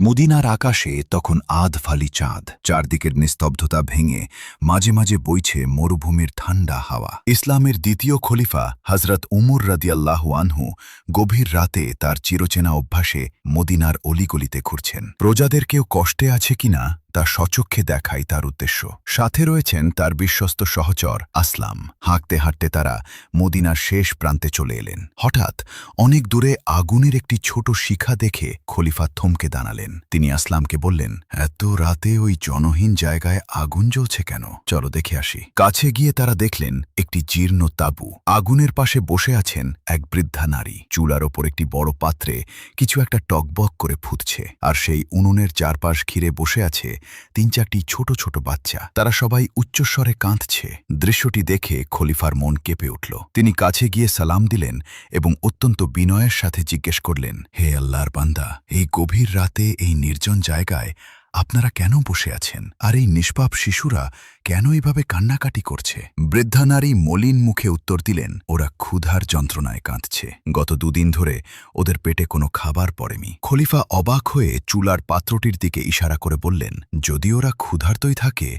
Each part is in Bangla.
মদিনার আকাশে তখন আধ ফালি চাঁদ, চারদিকের নিস্তব্ধতা ভেঙে মাঝে মাঝে বইছে মরুভূমির ঠান্ডা হাওয়া। ইসলামের দ্বিতীয় খলিফা হজরত উমর রাদিয়াল্লাহ আনহু গভীর রাতে তার চিরচেনা অভ্যাসে মদিনার অলিগলিতে ঘুরছেন। প্রজাদের কেউ কষ্টে আছে কিনা তা সচক্ষে দেখাই তার উদ্দেশ্য। সাথে রয়েছেন তার বিশ্বস্ত সহচর আসলাম। হাঁকতে হাঁটতে তারা মদিনার শেষ প্রান্তে চলে এলেন। হঠাৎ অনেক দূরে আগুনের একটি ছোট শিখা দেখে খলিফা থমকে দাঁড়ালেন। তিনি আসলামকে বললেন, এত রাতে ওই জনহীন জায়গায় আগুন জ্বলছে কেন? চলো দেখে আসি। কাছে গিয়ে তারা দেখলেন একটি জীর্ণ তাঁবু। আগুনের পাশে বসে আছেন এক বৃদ্ধা নারী। চুলার ওপর একটি বড় পাত্রে কিছু একটা টকবক করে ফুটছে আর সেই উনুনের চারপাশ ঘিরে বসে আছে তিন চারটি ছোট ছোট বাচ্চা। তারা সবাই উচ্চস্বরে কাঁদছে। দৃশ্যটি দেখে খলিফার মন কেঁপে উঠল। তিনি কাছে গিয়ে সালাম দিলেন এবং অত্যন্ত বিনয়ের সাথে জিজ্ঞেস করলেন, হে আল্লাহর বান্দা, এই গভীর রাতে এই নির্জন জায়গায় আপনারা কেন বসে আছেন? আর এই নিষ্পাপ শিশুরা কেন এভাবে কান্নাকাটি করছে? বৃদ্ধা নারী মলিন মুখে উত্তর দিলেন, ওরা ক্ষুধার যন্ত্রণায় কাঁদছে। গত দুদিন ধরে ওদের পেটে কোনো খাবার পড়েনি। খলিফা অবাক হয়ে চুলার পাত্রটির দিকে ইশারা করে বললেন, যদি ওরা ক্ষুধার্তই থাকে,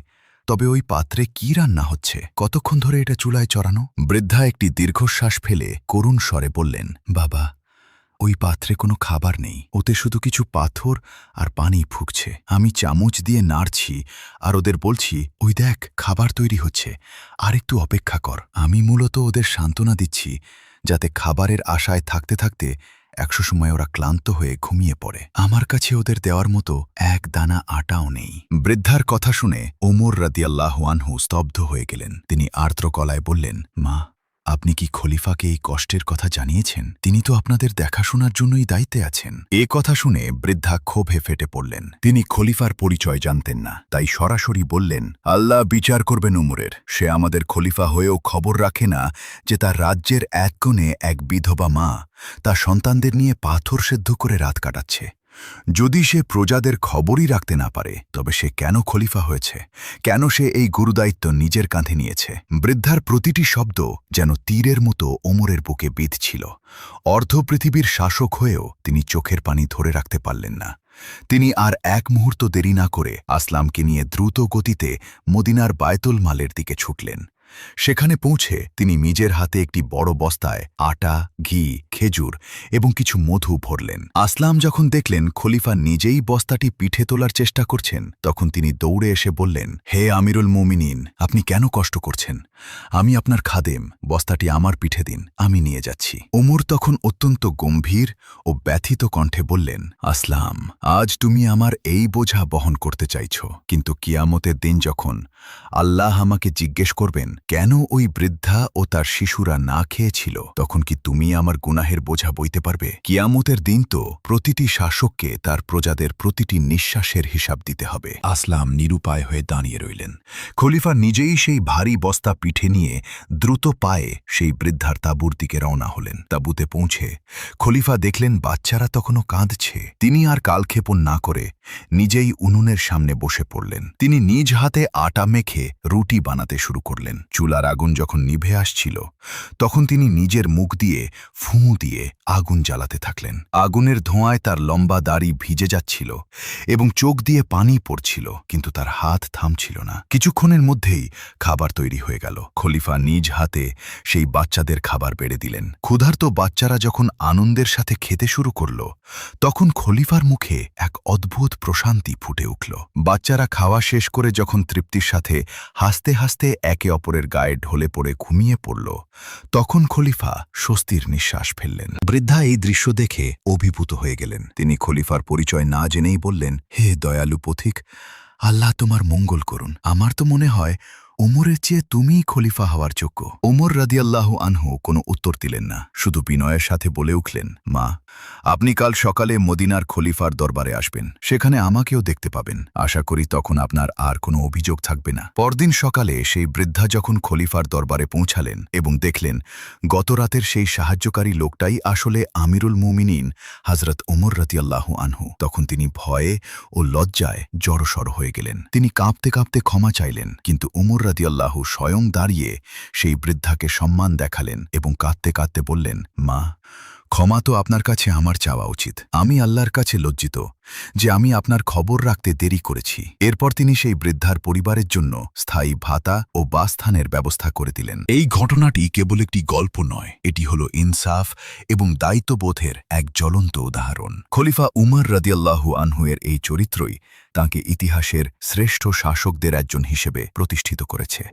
তবে ওই পাত্রে কি রান্না হচ্ছে? কতক্ষণ ধরে এটা চুলায় চড়ানো? বৃদ্ধা একটি দীর্ঘশ্বাস ফেলে করুণ স্বরে বললেন, বাবা ওই পাত্রে কোনো খাবার নেই। ওতে শুধু কিছু পাথর আর পানি ফুকছে। আমি চামচ দিয়ে নাড়ছি আর ওদের বলছি, ওই দেখ, খাবার তৈরি হচ্ছে। আর একটু অপেক্ষা কর। আমি মূলত ওদের সান্ত্বনা দিচ্ছি যাতে খাবারের আশায় থাকতে থাকতে একশো সময় ওরা ক্লান্ত হয়ে ঘুমিয়ে পড়ে। আমার কাছে ওদের দেওয়ার মতো এক দানা আটাও নেই। বৃদ্ধার কথা শুনে ওমর রাদিয়াল্লাহুয়ানহু স্তব্ধ হয়ে গেলেন। তিনি আর্দ্র গলায় বললেন, মা আপনি কি খলিফাকে এই কষ্টের কথা জানিয়েছেন? তিনি তো আপনাদের দেখাশোনার জন্যই দায়িত্বে আছেন। এ কথা শুনে বৃদ্ধা ক্ষোভে ফেটে পড়লেন। তিনি খলিফার পরিচয় জানতেন না। তাই সরাসরি বললেন, আল্লাহ বিচার করবেন উমরের। সে আমাদের খলিফা হয়েও খবর রাখে না যে তার রাজ্যের এক কোণে এক বিধবা মা তার সন্তানদের নিয়ে পাথর সেদ্ধ করে রাত কাটাচ্ছে। যদি সে প্রজাদের খবরই রাখতে না পারে, তবে সে কেন খলিফা হয়েছে? কেন সে এই গুরুদায়িত্ব নিজের কাঁধে নিয়েছে? বৃদ্ধার প্রতিটি শব্দ যেন তীরের মতো ওমরের বুকে বিঁধছিল। অর্ধ পৃথিবীর শাসক হয়েও তিনি চোখের পানি ধরে রাখতে পারলেন না। তিনি আর এক মুহূর্ত দেরি না করে আসলামকে নিয়ে দ্রুত গতিতে মদিনার বায়তুল মালের দিকে ছুটলেন। সেখানে পৌঁছে তিনি নিজের হাতে একটি বড় বস্তায় আটা, ঘি খেজুর এবং কিছু মধু ভরলেন। আসলাম যখন দেখলেন খলিফা নিজেই বস্তাটি পিঠে তোলার চেষ্টা করছেন, তখন তিনি দৌড়ে এসে বললেন, হে আমিরুল মুমিনিন, আপনি কেন কষ্ট করছেন? আমি আপনার খাদেম, বস্তাটি আমার পিঠে দিন, আমি নিয়ে যাচ্ছি। ওমর তখন অত্যন্ত গম্ভীর ও ব্যথিত কণ্ঠে বললেন, আসলাম, আজ তুমি আমার এই বোঝা বহন করতে চাইছ, কিন্তু কিয়ামতের দিন যখন আল্লাহ আমাকে জিজ্ঞেস করবেন, কেন ওই বৃদ্ধা ও তার শিশুরা না খেয়েছিল, তখন কি তুমি আমার গুনাহের বোঝা বইতে পারবে। কিয়ামতের দিন তো প্রতিটি শাসককে তার প্রজাদের প্রতিটি নিঃশ্বাসের হিসাব দিতে হবে। আসলাম নিরুপায় হয়ে দাঁড়িয়ে রইলেন। খলিফা নিজেই সেই ভারী বস্তা পিঠে নিয়ে দ্রুত পায়ে সেই বৃদ্ধার তাঁবুর দিকে রওনা হলেন। তাঁবুতে পৌঁছে খলিফা দেখলেন বাচ্চারা তখনও কাঁদছে। তিনি আর কালক্ষেপণ না করে নিজেই উনুনের সামনে বসে পড়লেন। তিনি নিজ হাতে আটা মেখে রুটি বানাতে শুরু করলেন। চুলার আগুন যখন নিভে আসছিল, তখন তিনি নিজের মুখ দিয়ে ফুঁ দিয়ে আগুন জ্বালাতে থাকলেন। আগুনের ধোঁয়ায় তার লম্বা দাড়ি ভিজে যাচ্ছিল এবং চোখ দিয়ে পানি পড়ছিল, কিন্তু তার হাত থামছিল না। কিছুক্ষণের মধ্যেই খাবার তৈরি হয়ে গেল। খলিফা নিজ হাতে সেই বাচ্চাদের খাবার বেড়ে দিলেন। ক্ষুধার্ত বাচ্চারা যখন আনন্দের সাথে খেতে শুরু করল, তখন খলিফার মুখে এক অদ্ভুত প্রশান্তি ফুটে উঠল। বাচ্চারা খাওয়া শেষ করে যখন তৃপ্তির সাথে হাসতে হাসতে একে অপরের গায়ে ঢলে পড়ে ঘুমিয়ে পড়ল, তখন খলিফা স্বস্তির নিঃশ্বাস ফেললেন। বৃদ্ধা এই দৃশ্য দেখে অভিভূত হয়ে গেলেন। তিনি খলিফার পরিচয় না জেনেই বললেন, হে দয়ালু পথিক, আল্লাহ তোমার মঙ্গল করুন। আমার তো মনে হয় ওমরের চেয়ে তুমিই খলিফা হওয়ার যোগ্য। ওমর রাদিয়াল্লাহু আনহু কোনো উত্তর দিলেন না, শুধু বিনয়ের সাথে বলে উঠলেন, মা, আপনি কাল সকালে মদিনার খলিফার দরবারে আসবেন, সেখানে আমাকেও দেখতে পাবেন। আশা করি তখন আপনার আর কোনো অভিযোগ থাকবে না। পরদিন সকালে সেই বৃদ্ধা যখন খলিফার দরবারে পৌঁছালেন এবং দেখলেন গত রাতের সেই সাহায্যকারী লোকটাই আসলে আমিরুল মুমিনিন হজরত ওমর রাতিয়াল্লাহু আনহু। তখন তিনি ভয়ে ও লজ্জায় জড়সড় হয়ে গেলেন। তিনি কাঁপতে কাঁপতে ক্ষমা চাইলেন, কিন্তু উমর রাদিয়াল্লাহু স্বয়ং দাঁড়িয়ে সেই বৃদ্ধাকে সম্মান দেখালেন এবং কাঁদতে কাঁদতে বললেন মা ক্ষমা তো আপনার কাছে আমার চাওয়া উচিত। আমি আল্লাহর কাছে লজ্জিত যে আমি আপনার খবর রাখতে দেরি করেছি। এরপর তিনি সেই বৃদ্ধার পরিবারের জন্য স্থায়ী ভাতা ও বাসস্থানের ব্যবস্থা করে দিলেন। এই ঘটনাটি কেবল একটি গল্প নয়, এটি হল ইনসাফ এবং দায়িত্ববোধের এক জ্বলন্ত উদাহরণ। খলিফা উমর রদিয়াল্লাহু আনহুয়ের এই চরিত্রই তাঁকে ইতিহাসের শ্রেষ্ঠ শাসকদের একজন হিসেবে প্রতিষ্ঠিত করেছে।